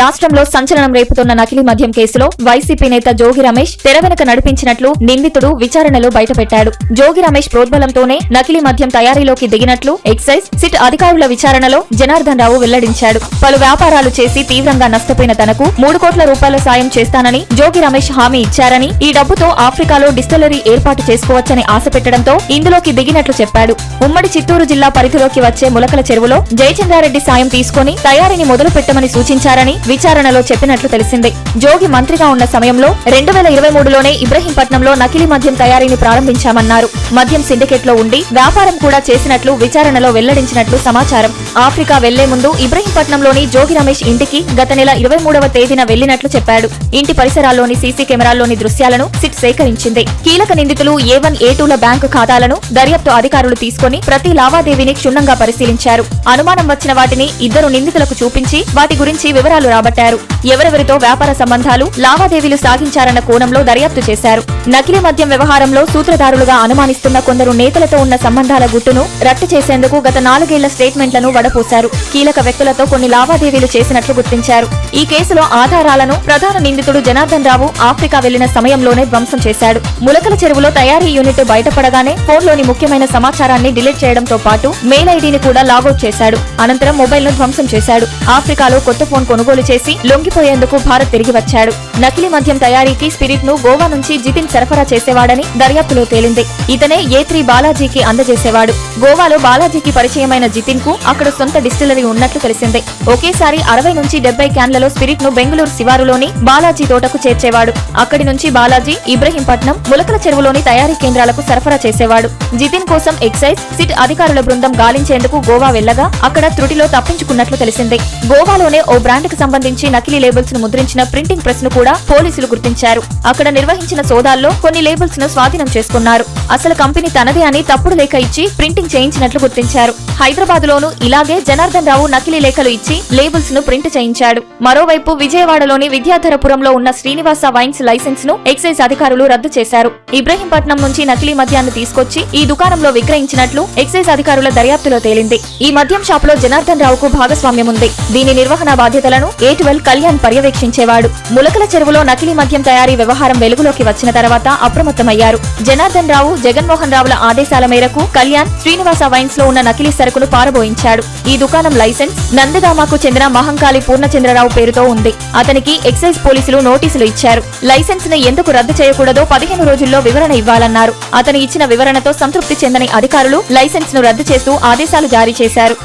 రాష్ట్రంలో సంచలనం రేపుతున్న నకిలీ మద్యం కేసులో వైసీపీ నేత జోగి రమేష్ తెర వెనుక నడిపించినట్లు నిందితుడు విచారణలో బయటపెట్టాడు. జోగి రమేష్ ప్రోద్బలంతోనే నకిలీ మద్యం తయారీలోకి దిగినట్లు ఎక్సైజ్ సిట్ అధికారుల విచారణలో జనార్దన్ రావు వెల్లడించాడు. పలు వ్యాపారాలు చేసి తీవ్రంగా నష్టపోయిన తనకు మూడు కోట్ల రూపాయల సాయం చేస్తానని జోగి రమేష్ హామీ ఇచ్చారని ఈ డబ్బుతో ఆఫ్రికాలో డిస్టిలరీ ఏర్పాటు చేసుకోవచ్చని ఆశ పెట్టడంతో ఇందులోకి దిగినట్లు చెప్పాడు. ఉమ్మడి చిత్తూరు జిల్లా పరిధిలోకి వచ్చే ములకల చెరువులో జయచంద్రారెడ్డి సాయం తీసుకుని తయారీని మొదలు పెట్టమని సూచించారని విచారణలో చెప్పినట్లు తెలిసింది. జోగి మంత్రిగా ఉన్న సమయంలో రెండు వేల ఇరవై మూడులోనే ఇబ్రహీంపట్నంలో నకిలీ మద్యం తయారీని ప్రారంభించామన్నారు. మద్యం సిండికేట్లో ఉండి వ్యాపారం కూడా చేసినట్లు విచారణలో వెల్లడించినట్లు సమాచారం. ఆఫ్రికా వెళ్ళే ముందు ఇబ్రహీంపట్నంలోని జోగి రమేష్ ఇంటికి గత నెల ఇరవై మూడవ తేదీన వెళ్ళినట్లు చెప్పాడు. ఇంటి పరిసరాల్లోని సీసీ కెమెరాల్లోని దృశ్యాలను సిట్ సేకరించింది. కీలక నిందితులు ఏ వన్ ఏ టూల బ్యాంకు ఖాతాలను దర్యాప్తు అధికారులు తీసుకుని ప్రతి లావాదేవీని క్షుణ్ణంగా పరిశీలించారు. అనుమానం వచ్చిన వాటిని ఇద్దరు నిందితులకు చూపించి వాటి గురించి వివరాలు రాబట్టారు. ఎవరెవరితో వ్యాపార సంబంధాలు లావాదేవీలు సాగించారన్న కోణంలో దర్యాప్తు చేశారు. నకిలీ మద్యం వ్యవహారంలో సూత్రధారులుగా అనుమానిస్తున్న కొందరు నేతలతో ఉన్న సంబంధాల గుట్టును రట్టు చేసేందుకు గత నాలుగేళ్ళ స్టేట్మెంట్లను వడపోశారు. కీలక వ్యక్తులతో కొన్ని లావాదేవీలు చేసినట్లు గుర్తించారు. ఈ కేసులో ఆధారాలను ప్రధాన నిందితుడు జనార్దన్ రావు ఆఫ్రికా వెళ్ళిన సమయంలోనే ధ్వంసం చేశాడు. ములకల చెరువులో తయారీ యూనిట్ బయటపడగానే ఫోన్లోని ముఖ్యమైన సమాచారాన్ని డిలీట్ చేయడంతో పాటు మెయిల్ ఐడీని కూడా లాగౌట్ చేశాడు. అనంతరం మొబైల్ను ధ్వంసం చేశాడు. ఆఫ్రికాలో కొత్త ఫోన్ కొనుగోలు చేసి లొంగిపోయేందుకు భారత్ తిరిగి వచ్చాడు. నకిలీ మద్యం తయారీకి స్పిరిట్ను గోవా నుంచి జితిన్ సరఫరా చేసేవాడని దర్యాప్తులో తేలింది. ఇతనే ఏ త్రీ బాలాజీకి అందజేసేవాడు. గోవాలో బాలాజీకి పరిచయమైన జితిన్కు అక్కడ సొంత డిస్టిలరీ ఉన్నట్లు తెలిసిందే. ఒకేసారి అరవై నుంచి డెబ్బై క్యాన్లలో స్పిరిట్ను బెంగళూరు శివారులోని బాలాజీ తోటకు చేర్చేవాడు. అక్కడి నుంచి బాలాజీ ఇబ్రహీంపట్నం ములకల చెరువులోని తయారీ కేంద్రాలకు సరఫరా చేసేవాడు. జితిన్ కోసం ఎక్సైజ్ సిట్ అధికారుల బృందం గాలించేందుకు గోవా వెళ్ళగా అక్కడ త్రుటిలో తప్పించుకున్నట్లు తెలిసిందే. గోవాలోనే ఓ బ్రాండ్కు సంబంధించి నకిలీ లేబుల్స్ను ముద్రించిన ప్రింటింగ్ ప్రెస్ను కూడా పోలీసులు గుర్తించారు. అక్కడ నిర్వహించిన సోదాల్లో కొన్ని లేబుల్స్ను స్వాధీనం చేసుకున్నారు. అసలు కంపెనీ తనదే అని తప్పుడు లేఖ ఇచ్చి ప్రింటింగ్ చేయించినట్లు గుర్తించారు. హైదరాబాద్ లోను ఇలాగే జనార్దన్ రావు నకిలీ లేఖలు ఇచ్చి లేబుల్స్ను ప్రింట్ చేయించాడు. మరోవైపు విజయవాడలోని విద్యాధరపురంలో ఉన్న శ్రీనివాస వైన్స్ లైసెన్స్ను ఎక్సైజ్ అధికారులు రద్దు చేశారు. ఇబ్రహీంపట్నం నుంచి నకిలీ మద్యాన్ని తీసుకొచ్చి ఈ దుకాణంలో విక్రయించినట్లు ఎక్సైజ్ అధికారుల దర్యాప్తులో తేలింది. ఈ మద్యం షాప్లో జనార్దన్ రావుకు భాగస్వామ్యం ఉంది. దీని నిర్వహణ బాధ్యతలను ఏటువెల్ కళ్యాణ్ పర్యవేక్షించేవాడు. ములకల చెరువులో నకిలీ మద్యం తయారీ వ్యవహారం వెలుగులోకి వచ్చిన తర్వాత అప్రమత్తమయ్యారు. జనార్దన్ రావు జగన్మోహన్ రావుల ఆదేశాల మేరకు కళ్యాణ్ శ్రీనివాస వైన్స్లో ఉన్న నకిలీ సరుకును పారబోయించాడు. ఈ దుకాణం లైసెన్స్ నందదామాకు చెందిన మహంకాళి పూర్ణచంద్రరావు పేరుతో ఉంది. అతనికి ఎక్సైజ్ పోలీసులు నోటీసులు ఇచ్చారు. లైసెన్స్ని ఎందుకు రద్దు చేయకూడదో పదిహేను రోజుల్లో వివరణ ఇవ్వాలన్నారు. అతను ఇచ్చిన వివరణతో సంతృప్తి చెందని అధికారులు లైసెన్స్ను రద్దు చేస్తూ ఆదేశాలు జారీ చేశారు.